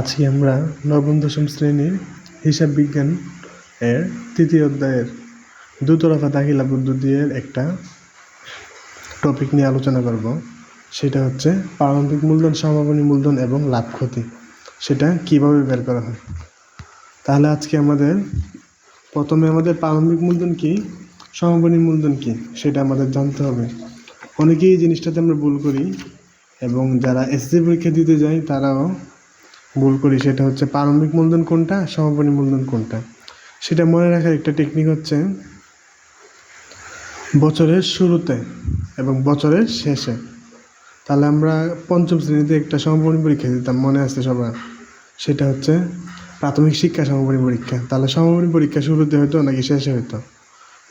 আজকে আমরা নবম, দশম শ্রেণির হিসাব বিজ্ঞান এর তৃতীয় অধ্যায়ের দুতরফা দাখিলা পদ্ধতির একটা টপিক নিয়ে আলোচনা করব। সেটা হচ্ছে প্রারম্ভিক মূলধন সমাপনী মূলধন এবং লাভ ক্ষতি। সেটা কীভাবে বের করা হয়? তাহলে আজকে আমাদের প্রথমে আমাদের প্রারম্ভিক মূলধন কি সমাপনী মূলধন কি, সেটা আমাদের জানতে হবে। অনেকেই এই জিনিসটাতে আমরা ভুল করি এবং যারা এসএসসি পরীক্ষা দিতে যায় তারাও ভুল করি সেটা হচ্ছে প্রারম্ভিক মূলধন কোনটা সমাপনী মূলধন কোনটা? সেটা মনে রাখার একটা টেকনিক হচ্ছে বছরের শুরুতে এবং বছরের শেষে। তাহলে আমরা পঞ্চম শ্রেণীতে একটা সমাপনী পরীক্ষা দিতাম, মনে আছে সবার? সেটা হচ্ছে প্রাথমিক শিক্ষা সমাপনী পরীক্ষা। তাহলে সমাপনী পরীক্ষা শুরুতে হতো নাকি শেষে হতো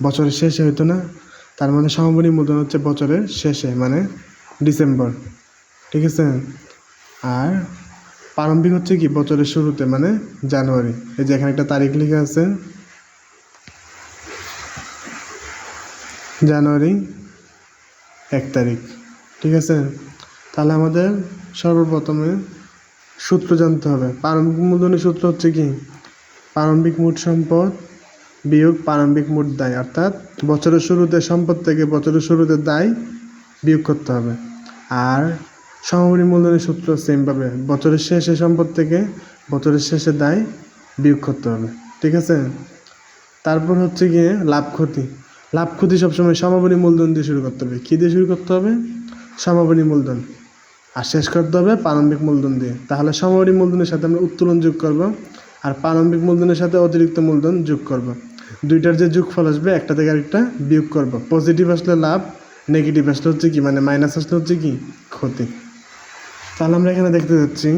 বছরের শেষে হতো না। তার মানে সমাপনী মূলধন হচ্ছে বছরের শেষে মানে ডিসেম্বর। ঠিক আছে? আর প্রারম্ভিক হচ্ছে কি বছরের শুরুতে মানে জানুয়ারি। এই যে এখানে একটা তারিখ লেখা আছে। জানুয়ারি এক তারিখ, ঠিক আছে? তাহলে আমাদের সর্বপ্রথমে সূত্র জানতে হবে। প্রারম্ভিক মূলধনের সূত্র হচ্ছে কি? প্রারম্ভিক মোট সম্পদ বিয়োগ প্রারম্ভিক মোট দায়, অর্থাৎ বছরের শুরুতে সম্পদ থেকে বছরের শুরুতে দায় বিয়োগ করতে হবে। আর সমাপনী মূলধনের সূত্র সেমভাবে বছরের শেষে সম্পদ থেকে বছরের শেষে দায় বিয়োগ করতে হবে, ঠিক আছে? তারপর হচ্ছে গিয়ে লাভ ক্ষতি। লাভ ক্ষতি সবসময় সমাপনী মূলধন দিয়ে শুরু করতে হবে। কী দিয়ে শুরু করতে হবে? সমাপনী মূলধন। আর শেষ করতে হবে প্রারম্ভিক মূলধন দিয়ে। তাহলে সমাপনী মূলধনের সাথে আমরা উত্তোলন যোগ করব আর প্রারম্ভিক মূলধনের সাথে অতিরিক্ত মূলধন যোগ করব। দুইটার যে যোগফল আসবে, একটা থেকে আরেকটা বিয়োগ করব। পজিটিভ আসলে লাভ নেগেটিভ আসলে হচ্ছে কি? মানে মাইনাস আসলে হচ্ছে কি? ক্ষতি। তাহলে আমরা এখানে দেখতে যাচ্ছি,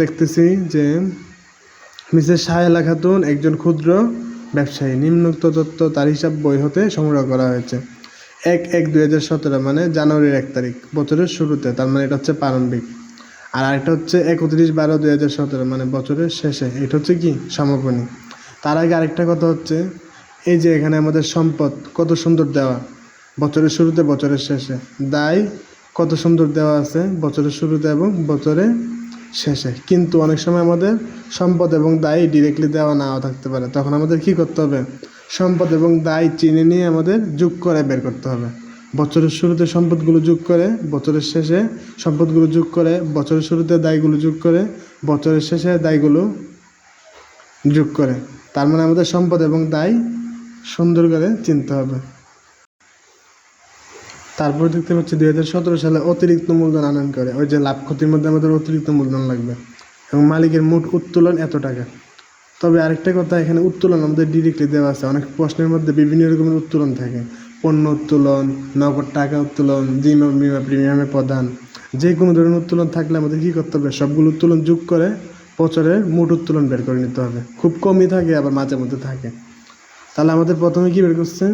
দেখতেছি যে মিসেস শাহেলা খাতুন একজন ক্ষুদ্র ব্যবসায়ী, নিম্নোক্ত তথ্য তার হিসাব বই হতে সংগ্রহ করা হয়েছে। এক এক দুই হাজার সতেরো মানে জানুয়ারির এক তারিখ, বছরের শুরুতে, তার মানে এটা হচ্ছে প্রারম্ভিক। আর আরেকটা হচ্ছে একত্রিশ বারো দুই হাজার সতেরো মানে বছরের শেষে, এটা হচ্ছে কি? সমাপনী। তার আগে আরেকটা কথা হচ্ছে, এই যে এখানে আমাদের সম্পদ কত সুন্দর দেওয়া, বছরের শুরুতে, বছরের শেষে। দায় কত সুন্দর দেওয়া আছে, বছরের শুরুতে এবং বছরে শেষে। কিন্তু অনেক সময় আমাদের সম্পদ এবং দায় ডিরেক্টলি দেওয়া নাও থাকতে পারে। তখন আমাদের কি করতে হবে? সম্পদ এবং দায় চিনে নিয়ে আমাদের যোগ করে বের করতে হবে। বছরের শুরুতে সম্পদগুলো যোগ করে, বছরের শেষে সম্পদগুলো যোগ করে, বছরের শুরুতে দায়গুলো যোগ করে, বছরের শেষে দায়গুলো যোগ করে। তার মানে আমাদের সম্পদ এবং দায় সুন্দর করে চিনতে হবে। তারপর দেখতে পাচ্ছি দুই হাজার সতেরো সালে অতিরিক্ত মূলধন আনয়ন করে। ওই যে লাভ ক্ষতির মধ্যে আমাদের অতিরিক্ত মূলধন লাগবে। এবং মালিকের মোট উত্তোলন এত টাকা। তবে আরেকটা কথা, এখানে উত্তোলন আমাদের ডিরেক্টলি দেওয়া আছে। অনেক প্রশ্নের মধ্যে বিভিন্ন রকমের উত্তোলন থাকে। পণ্য উত্তোলন, নগদ টাকা উত্তোলন, জিমা, বিমা প্রিমিয়ামের প্রদান। যে কোনো ধরনের উত্তোলন থাকলে আমাদের কী করতে হবে? সবগুলো উত্তোলন যোগ করে বছরের মোট উত্তোলন বের করে নিতে হবে। খুব কমই থাকে, আবার মাঝে মধ্যে থাকে। তাহলে আমাদের প্রথমে কী বের করছে?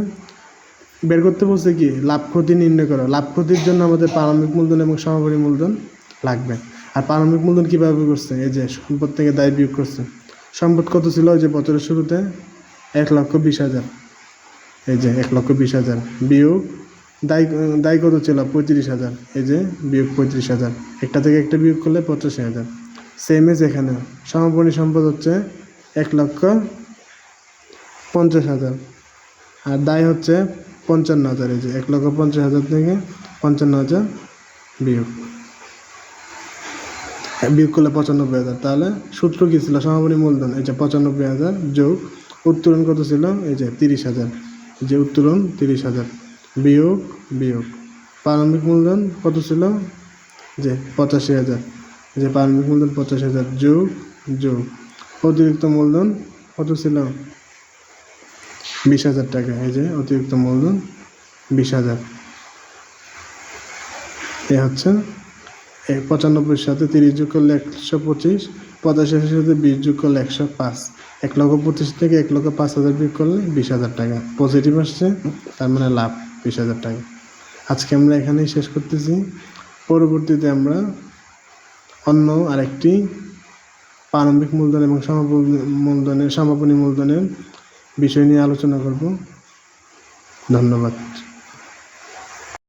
বের করতে বলছে কি, লাভ ক্ষতি নির্ণয় করো। লাভ ক্ষতির জন্য আমাদের প্রারম্ভিক মূলধন এবং সমাপনী মূলধন লাগবে। আর প্রারম্ভিক মূলধন কীভাবে করছে? এই যে সম্পদ থেকে দায় বিয়োগ করছে। সম্পদ কত ছিল ওই যে বছরের শুরুতে? এক লক্ষ বিশ হাজার। এই যে এক লক্ষ বিশ হাজার। বিয়োগ দায় দায় কত ছিল? পঁয়ত্রিশ হাজার। এই যে বিয়োগ পঁয়ত্রিশ হাজার। একটা থেকে একটা বিয়োগ করলে পঁচাশি হাজার। সেম এজ এখানে। সমাপনী সম্পদ হচ্ছে এক লক্ষ পঞ্চাশ হাজার। আর দায় হচ্ছে পঞ্চান্ন হাজার এই যে এক লক্ষ পঞ্চাশ হাজার থেকে পঞ্চান্ন হাজার বিয়োগ। হ্যাঁ, বিয়োগ করলে পঁচানব্বই হাজার। তাহলে সূত্র কী ছিল? সমাপনী মূলধন এই যে পঁচানব্বই হাজার যোগ উত্তোলন কত ছিল? এই যে তিরিশ হাজার। যে উত্তোলন তিরিশ হাজার। বিয়োগ বিয়োগ। প্রারম্ভিক মূলধন কত ছিল? যে পঁচাশি হাজার। যে প্রারম্ভিক মূলধন পঁচাশি হাজার যোগ যোগ। অতিরিক্ত মূলধন কত ছিল? বিশ হাজার টাকা, এই যে অতিরিক্ত মূলধন বিশ হাজার। এ হচ্ছে পঁচানব্বইয়ের সাথে তিরিশ যোগ করলে একশো পঁচিশ, পঁচাশির সাথে বিশ যোগ করলে একশো পাঁচ। এক লক্ষ পঁচিশ থেকে এক লক্ষ পাঁচ হাজার বিয়োগ করলে বিশ হাজার টাকা। পজিটিভ আসছে, তার মানে লাভ বিশ হাজার টাকা। আজকে আমরা এখানেই শেষ করতেছি। পরবর্তীতে আমরা অন্য আরেকটি প্রারম্ভিক মূলধন এবং সমাপনী মূলধনের সমাপনী মূলধনের বিষয় নিয়ে আলোচনা করব। ধন্যবাদ।